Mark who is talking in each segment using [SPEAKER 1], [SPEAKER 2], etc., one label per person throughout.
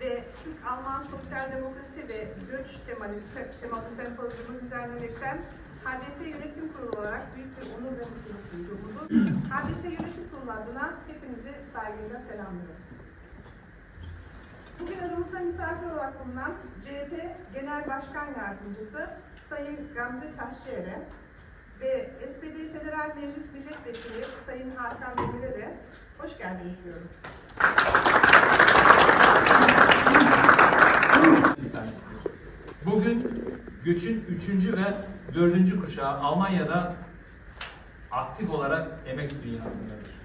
[SPEAKER 1] ve Türk-Alman Sosyal Demokrasi ve Göç temalı, temalı düzenlemekten HDP Yönetim Kurulu olarak büyük bir onur ve mutluluk duyduğumuzu HDP Yönetim Kurulu adına hepinizi saygıyla selamlıyorum. Bugün aramızda misafir olarak bulunan CHP Genel Başkan Yardımcısı Sayın Gamze Taşçıer'e ve SPD Federal Meclis Milletvekili Sayın Hakan hoş geldiniz diyorum.
[SPEAKER 2] Bugün göçün üçüncü ve dördüncü kuşağı Almanya'da aktif olarak emek dünyasındadır.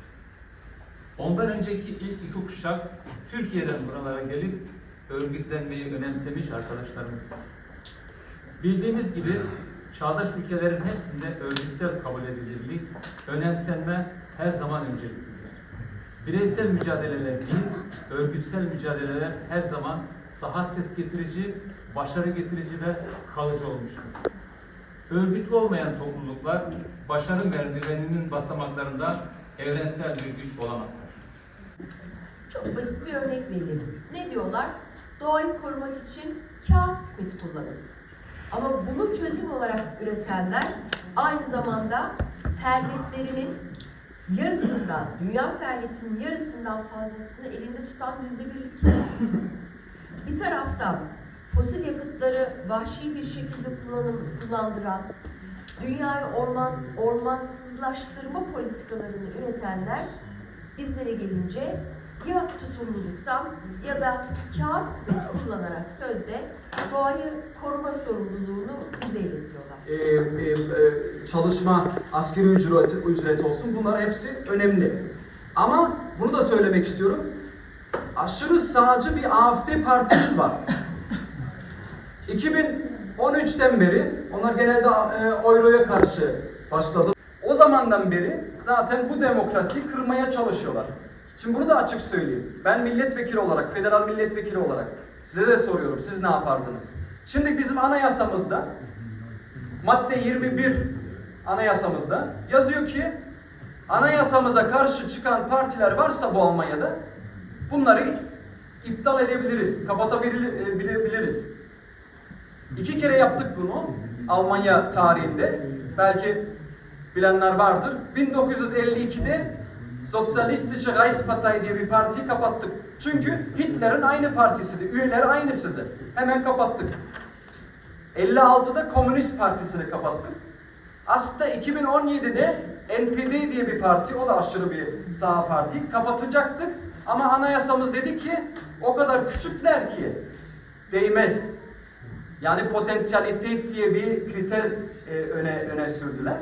[SPEAKER 2] Ondan önceki ilk iki kuşak Türkiye'den buralara gelip örgütlenmeyi önemsemiş arkadaşlarımız. Bildiğimiz gibi çağdaş ülkelerin hepsinde örgütsel kabul edilirlik, önemsenme her zaman önceliklidir. Bireysel mücadeleler değil, örgütsel mücadeleler her zaman daha ses getirici, başarı getirici ve kalıcı olmuştur. Örgütlü olmayan topluluklar başarı merdiveninin basamaklarında evrensel bir güç olamazlar.
[SPEAKER 3] Çok basit bir örnek vereyim. Ne diyorlar? Doğayı korumak için kağıt pipet kullanın. Ama bunu çözüm olarak üretenler aynı zamanda servetlerinin yarısından, dünya servetinin yarısından fazlasını elinde tutan yüzde birlik kesim. Bir taraftan fosil yakıtları vahşi bir şekilde kullanım, kullandıran, dünyayı ormans, ormansızlaştırma politikalarını üretenler bizlere gelince ya tutumluluktan ya da kağıt pipeti kullanarak sözde doğayı koruma sorumluluğunu bize iletiyorlar.
[SPEAKER 4] e, e, e, çalışma, askeri ücret, ücret olsun bunlar hepsi önemli. Ama bunu da söylemek istiyorum. Aşırı sağcı bir AFD partimiz var. 2013'ten beri onlar genelde e, Euro'ya karşı başladı. O zamandan beri zaten bu demokrasiyi kırmaya çalışıyorlar. Şimdi bunu da açık söyleyeyim. Ben milletvekili olarak, federal milletvekili olarak size de soruyorum. Siz ne yapardınız? Şimdi bizim anayasamızda madde 21 anayasamızda yazıyor ki anayasamıza karşı çıkan partiler varsa bu Almanya'da bunları iptal edebiliriz, kapatabiliriz. İki kere yaptık bunu Almanya tarihinde. Belki bilenler vardır. 1952'de Sosyalistische Reichspartei diye bir partiyi kapattık. Çünkü Hitler'in aynı partisiydi. Üyeler aynısıydı. Hemen kapattık. 56'da Komünist Partisi'ni kapattık. Aslında 2017'de NPD diye bir parti, o da aşırı bir sağ parti, kapatacaktık. Ama anayasamız dedi ki o kadar küçükler ki değmez. Yani potansiyalitet diye bir kriter e, öne öne sürdüler.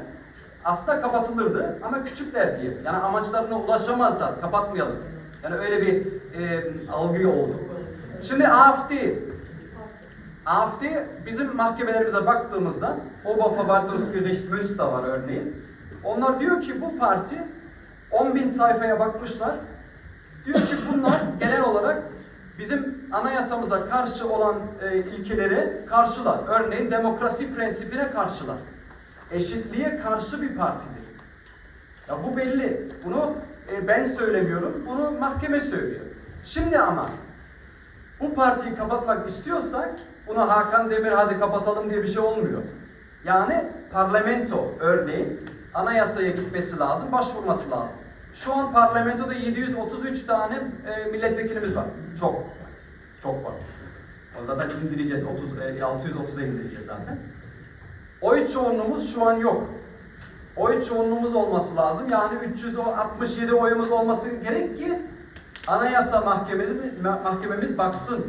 [SPEAKER 4] Aslında kapatılırdı ama küçükler diye. Yani amaçlarına ulaşamazlar, kapatmayalım. Yani öyle bir e, algı oldu. Şimdi AFD, AFD bizim mahkemelerimize baktığımızda Oberverwaltungsgericht Münster var örneğin. Onlar diyor ki bu parti 10 bin sayfaya bakmışlar. Diyor ki bunlar genel olarak bizim anayasamıza karşı olan e, ilkeleri karşılar. Örneğin demokrasi prensibine karşılar. Eşitliğe karşı bir partidir. Ya bu belli. Bunu e, ben söylemiyorum. Bunu mahkeme söylüyor. Şimdi ama bu partiyi kapatmak istiyorsak buna Hakan Demir hadi kapatalım diye bir şey olmuyor. Yani parlamento örneğin anayasaya gitmesi lazım, başvurması lazım. Şu an parlamentoda 733 tane e, milletvekilimiz var. Çok. Çok var. O zaten indireceğiz. 30, e, 630'a indireceğiz zaten. Oy çoğunluğumuz şu an yok. Oy çoğunluğumuz olması lazım. Yani 367 oyumuz olması gerek ki Anayasa Mahkememiz, mahkememiz baksın.